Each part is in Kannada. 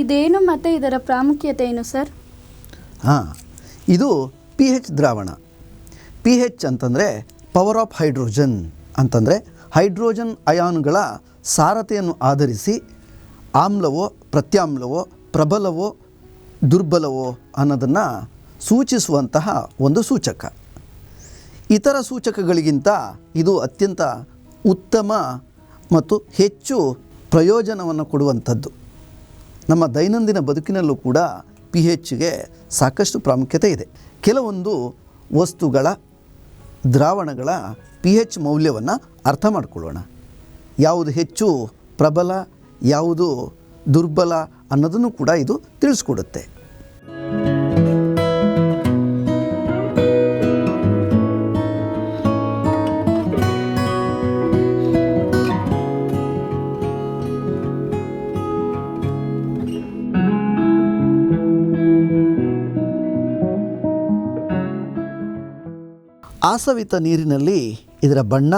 ಇದರ ಪ್ರಾಮುಖ್ಯತೆ ಏನು ಸರ್? ಹಾಂ, ಇದು ಪಿ ಹೆಚ್ ದ್ರಾವಣ. ಪಿ ಹೆಚ್ ಅಂತಂದರೆ ಪವರ್ ಆಫ್ ಹೈಡ್ರೋಜನ್ ಅಂತಂದರೆ ಹೈಡ್ರೋಜನ್ ಅಯಾನುಗಳ ಸಾರತೆಯನ್ನು ಆಧರಿಸಿ ಆಮ್ಲವೋ, ಪ್ರತ್ಯಾಮ್ಲವೋ, ಪ್ರಬಲವೋ, ದುರ್ಬಲವೋ ಅನ್ನೋದನ್ನು ಸೂಚಿಸುವಂತಹ ಒಂದು ಸೂಚಕ. ಇತರ ಸೂಚಕಗಳಿಗಿಂತ ಇದು ಅತ್ಯಂತ ಉತ್ತಮ ಮತ್ತು ಹೆಚ್ಚು ಪ್ರಯೋಜನವನ್ನು ಕೊಡುವಂಥದ್ದು. ನಮ್ಮ ದೈನಂದಿನ ಬದುಕಿನಲ್ಲೂ ಕೂಡ ಪಿ ಹೆಚ್ಗೆ ಸಾಕಷ್ಟು ಪ್ರಾಮುಖ್ಯತೆ ಇದೆ. ಕೆಲವೊಂದು ವಸ್ತುಗಳ, ದ್ರಾವಣಗಳ ಪಿ ಹೆಚ್ ಮೌಲ್ಯವನ್ನು ಅರ್ಥ ಮಾಡಿಕೊಳ್ಳೋಣ. ಯಾವುದು ಹೆಚ್ಚು ಪ್ರಬಲ, ಯಾವುದು ದುರ್ಬಲ ಅನ್ನೋದನ್ನು ಕೂಡ ಇದು ತಿಳಿಸ್ಕೊಡುತ್ತೆ. ಆಸವಿತ ನೀರಿನಲ್ಲಿ ಇದರ ಬಣ್ಣ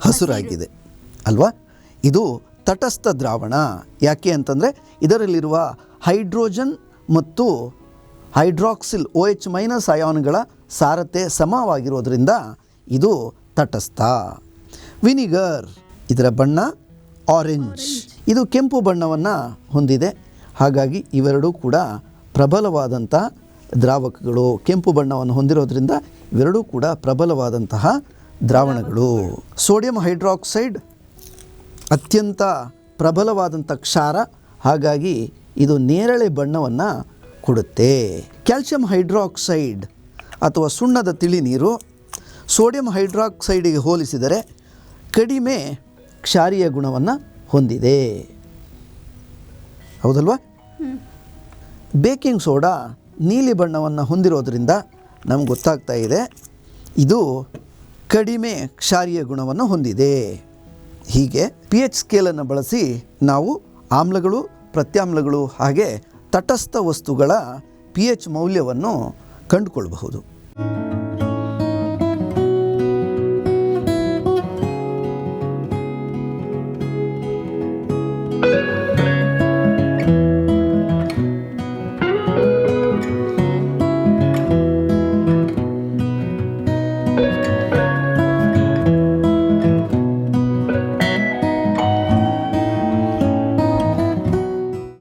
ಹಸುರಾಗಿದೆ. ಅಲ್ವಾ? ಇದು ತಟಸ್ಥ ದ್ರಾವಣ. ಯಾಕೆ ಅಂತಂದರೆ ಇದರಲ್ಲಿರುವ ಹೈಡ್ರೋಜನ್ ಮತ್ತು ಹೈಡ್ರಾಕ್ಸಿಲ್ ಓ ಎಚ್ ಮೈನಸ್ ಅಯಾನ್ಗಳ ಸಾರತೆ ಸಮವಾಗಿರೋದ್ರಿಂದ ಇದು ತಟಸ್ಥ. ವಿನಿಗರ್, ಇದರ ಬಣ್ಣ ಆರೆಂಜ್. ಇದು ಕೆಂಪು ಬಣ್ಣವನ್ನು ಹೊಂದಿದೆ. ಹಾಗಾಗಿ ಇವೆರಡೂ ಕೂಡ ಪ್ರಬಲವಾದಂಥ ದ್ರಾವಕಗಳು ಕೆಂಪು ಬಣ್ಣವನ್ನು ಹೊಂದಿರೋದ್ರಿಂದ ಇವೆರಡೂ ಕೂಡ ಪ್ರಬಲವಾದಂತಹ ದ್ರಾವಣಗಳು. ಸೋಡಿಯಂ ಹೈಡ್ರಾಕ್ಸೈಡ್ ಅತ್ಯಂತ ಪ್ರಬಲವಾದಂಥ ಕ್ಷಾರ. ಹಾಗಾಗಿ ಇದು ನೇರಳೆ ಬಣ್ಣವನ್ನು ಕೊಡುತ್ತೆ. ಕ್ಯಾಲ್ಸಿಯಂ ಹೈಡ್ರಾಕ್ಸೈಡ್ ಅಥವಾ ಸುಣ್ಣದ ತಿಳಿ ನೀರು ಸೋಡಿಯಂ ಹೈಡ್ರಾಕ್ಸೈಡಿಗೆ ಹೋಲಿಸಿದರೆ ಕಡಿಮೆ ಕ್ಷಾರೀಯ ಗುಣವನ್ನು ಹೊಂದಿದೆ. ಹೌದಲ್ವಾ? ಬೇಕಿಂಗ್ ಸೋಡಾ ನೀಲಿ ಬಣ್ಣವನ್ನು ಹೊಂದಿರೋದ್ರಿಂದ ನಮ್ಗೆ ಗೊತ್ತಾಗ್ತಾ ಇದೆ, ಇದು ಕಡಿಮೆ ಕ್ಷಾರೀಯ ಗುಣವನ್ನು ಹೊಂದಿದೆ. ಹೀಗೆ ಪಿ ಎಚ್ ಸ್ಕೇಲನ್ನು ಬಳಸಿ ನಾವು ಆಮ್ಲಗಳು, ಪ್ರತ್ಯಾಮ್ಲಗಳು ಹಾಗೆ ತಟಸ್ಥ ವಸ್ತುಗಳ ಪಿ ಎಚ್ ಮೌಲ್ಯವನ್ನು ಕಂಡುಕೊಳ್ಬಹುದು.